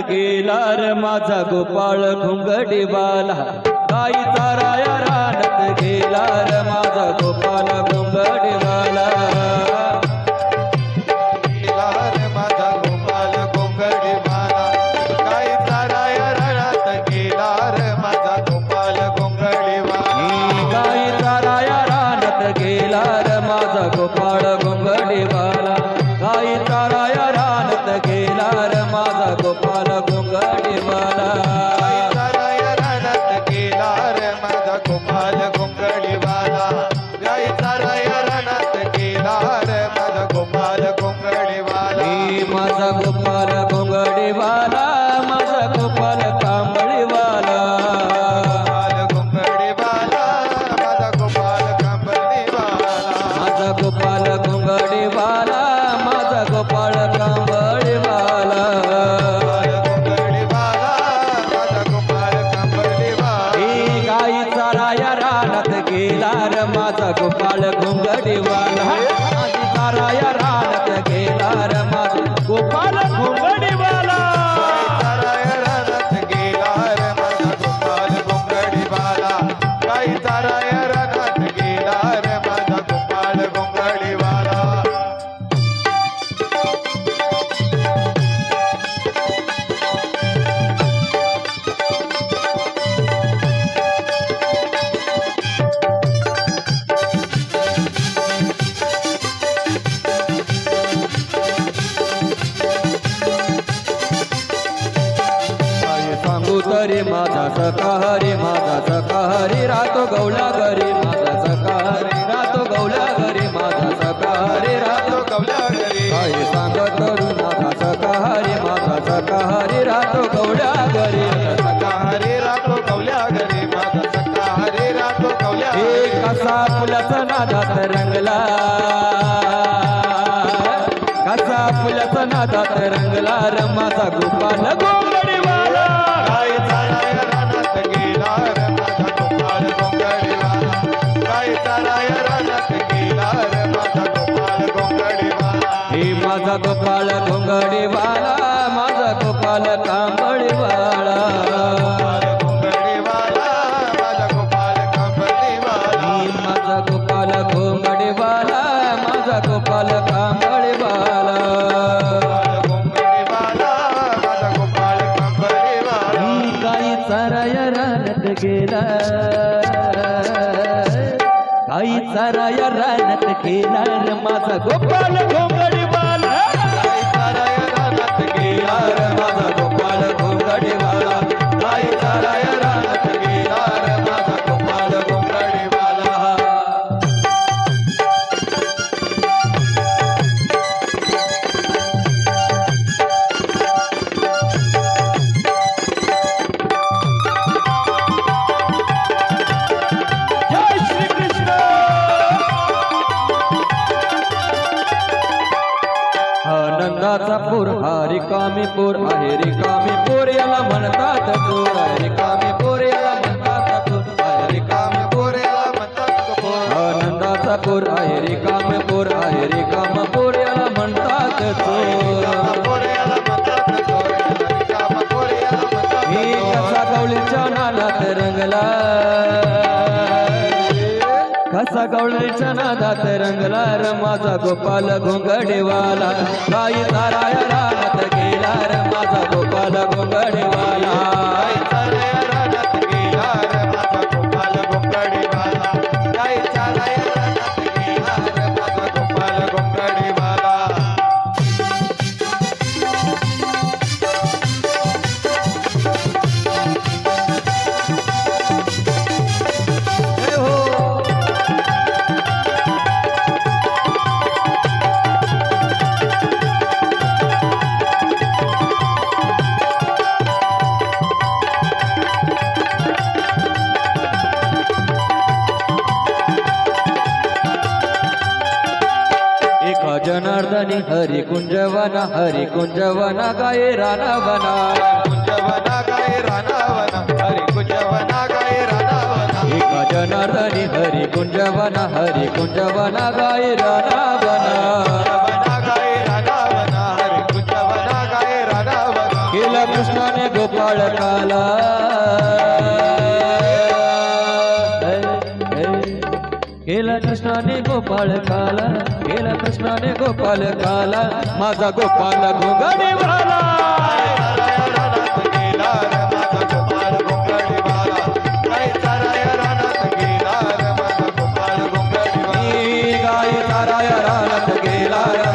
गेला रे माझा गोपाळ घुंगडीवाला. काही ताराया रानात गेला रे माझा गोपाळ घुंगडीवाला. गोपाल घोंगडीवाला सकाहरी माझा सकाहरी राहतो गौला घरी माझा सकाहरी राहतो गौला घरी माझा सकाहरी राहतो काय सांगत करू माझा सकाहरी माझा सकाहरी राहतो गवल्या घरी हे कसा फुलाचा नादात रंगला कसा फुलाचा नादात रंगला रमाचा माझा गोपाल गोंगडीवाला माझा गोपाळ घोंगडीवाला माझा गोपाल कांबळीवाला गोपाळ माझा माझा गोपाल घोंगडीवाला माझा गोपाल काही चाराया रानात गेला. काही रानात गेला माझा गोपाल घोंगडीवाला आनंदाचा पूर हा रिकामी पूर आहे रिकामी पूर याला म्हणतात पूर आहे रिकामी पूर याला म्हणतात पूर रिकामी पोरेला म्हणतात कपोर आनंदाचा पूर आहे रिकामी पूर आहे रिकाम पूर याला म्हणतात ही कसा नानात रंगला. कसा गवळ्याच्या नादात रंगला र माझा गोपाल घोंगडेवाला काही ताराया रानात गेला र माझा गोपाल घोंगडेवाला जनार्दनी हरी कुंजवना हरी कुंजवना गाये रानावना. कुंजवना गाय रानावना. हरी कुंजवना गाय रानावना. एक जनार्दनी हरी कुंजवना हरी कुंजवना गाये रानावना. कुंजवना गाय रानावना. हरी कुंजवना गाय रानावना. केला गोपाळ काला. कृष्णाने गोपाळ काला गेला कृष्णाने गोपाळ काला माझा गोपाल घोगडे वाला रानात ताराया रानात गेला.